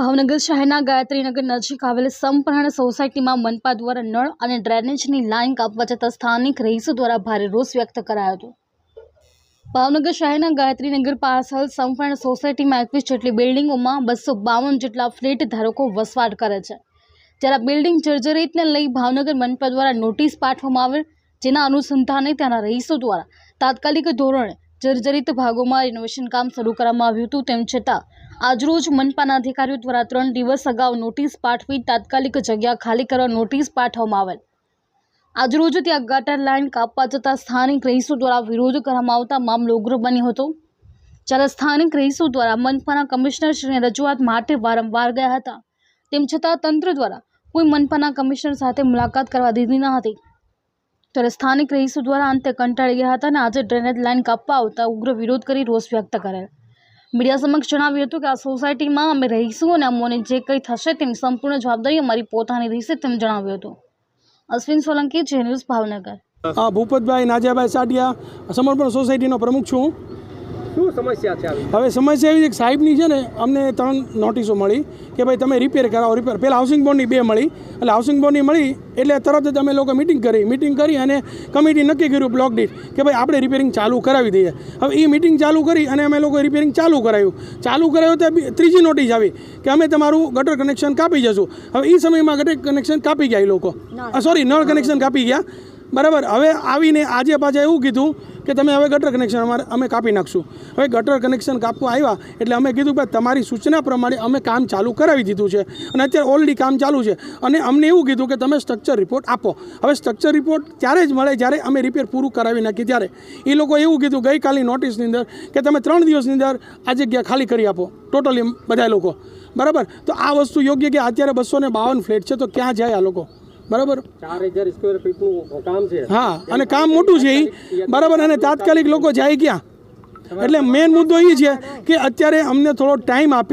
ભાવનગર શહેરના ગાયત્રીનગર નજીક આવેલ સંપૂર્ણ સોસાયટીમાં મનપા દ્વારા નળ અને ડ્રેનેજની લાઇન કાપવા જતાં સ્થાનિક રહીશો દ્વારા ભારે રોષ વ્યક્ત કરાયો હતો. ભાવનગર શહેરના ગાયત્રીનગર પાછળ સંપૂર્ણ સોસાયટીમાં એકવીસ જેટલી બિલ્ડિંગોમાં બસો બાવન જેટલા ફ્લેટ ધારકો વસવાટ કરે છે. જ્યારે બિલ્ડિંગ જર્જરિતને લઈ ભાવનગર મનપા દ્વારા નોટિસ પાઠવવામાં આવેલ, જેના અનુસંધાને ત્યાંના રહીશો દ્વારા તાત્કાલિક ધોરણે જર્જરિત ભાગોમાં રિનોવેશન કામ શરૂ કરવામાં આવ્યું હતું, તેમ છતાં આજરોજ મનપાના અધિકારીઓ દ્વારા ત્રણ દિવસ અગાઉ નોટિસ પાઠવી તાત્કાલિક જગ્યા ખાલી કરવા નોટિસ પાઠવવામાં આવેલ. આજરોજ ત્યાં ગટર લાઇન કાપવા જતાં સ્થાનિક રહીશો દ્વારા વિરોધ કરવામાં આવતા મામલો ઉગ્ર બન્યો હતો. જ્યારે સ્થાનિક રહીશો દ્વારા મનપાના કમિશનરશ્રીને રજૂઆત માટે વારંવાર ગયા હતા, તેમ છતાં તંત્ર દ્વારા કોઈ મનપાના કમિશનર સાથે મુલાકાત કરવા દીધી ન હતી. ત્યારે સ્થાનિક રહીશો દ્વારા અંતે કંટાળી ગયા હતા અને આજે ડ્રેનેજ લાઇન કાપવા આવતા ઉગ્ર વિરોધ કરી રોષ વ્યક્ત કરેલ. મીડિયા સમક્ષ જણાવ્યું હતું કે આ સોસાયટીમાં અમે રહીશું અને અમોને જે કંઈ થશે તેની સંપૂર્ણ જવાબદારી અમારી પોતાની રહેશે તેમ જણાવ્યું હતું. અશ્વિન સોલંકી, જે ન્યૂઝ ભાવનગર. ભૂપતભાઈ નાજાભાઈ સાટિયા સમર્પણ સોસાયટીનો પ્રમુખ છું. શું સમસ્યા છે હવે સમસ્યા એવી છે કે સાહેબની છે ને અમને ત્રણ નોટિસો મળી કે ભાઈ તમે રિપેર કરાવો રિપેર પહેલાં હાઉસિંગ બોર્ડની બે મળી. એટલે હાઉસિંગ બોર્ડની મળી એટલે તરત જ અમે લોકો મિટિંગ કરી. મિટિંગ કરી અને કમિટી નક્કી કર્યું બ્લોક દીઠ કે ભાઈ આપણે રિપેરિંગ ચાલુ કરાવી દઈએ. હવે એ મિટિંગ ચાલુ કરી અને અમે લોકો રિપેરિંગ ચાલુ કરાવ્યું ચાલુ કરાવ્યું તો ત્રીજી નોટિસ આવી કે અમે તમારું ગટર કનેક્શન કાપી જશું. હવે એ સમયમાં ગટર કનેક્શન કાપી ગયા એ લોકો. સોરી નળ કનેક્શન કાપી ગયા. બરાબર. હવે આવીને આજે પાછા એવું કીધું કે તમે હવે ગટર કનેક્શન અમારે અમે કાપી નાખશું. હવે ગટર કનેક્શન કાપવા આવ્યા એટલે અમે કીધું કે તમારી સૂચના પ્રમાણે અમે કામ ચાલુ કરાવી દીધું છે. અને અત્યારે ઓલરેડી કામ ચાલુ છે. અને અમને એવું કીધું કે તમે સ્ટ્રક્ચર રિપોર્ટ આપો. હવે સ્ટ્રક્ચર રિપોર્ટ ત્યારે જ મળે જ્યારે અમે રિપેર પૂરું કરાવી નાખીએ ત્યારે. એ લોકો એવું કીધું ગઈકાલની નોટિસની અંદર કે તમે ત્રણ દિવસની અંદર આ જગ્યા ખાલી કરી આપો. ટોટલી બધા લોકો. બરાબર? તો આ વસ્તુ યોગ્ય કે અત્યારે બસો બાવન ફ્લેટ છે, તો ક્યાં જાય આ લોકો? બરાબર? હા અને કામ મોટું છે એ બરાબર અને તાત્કાલિક લોકો જાય ક્યાં? એટલે મેન મુદ્દો એ છે કે અત્યારે અમને થોડો ટાઈમ આપે.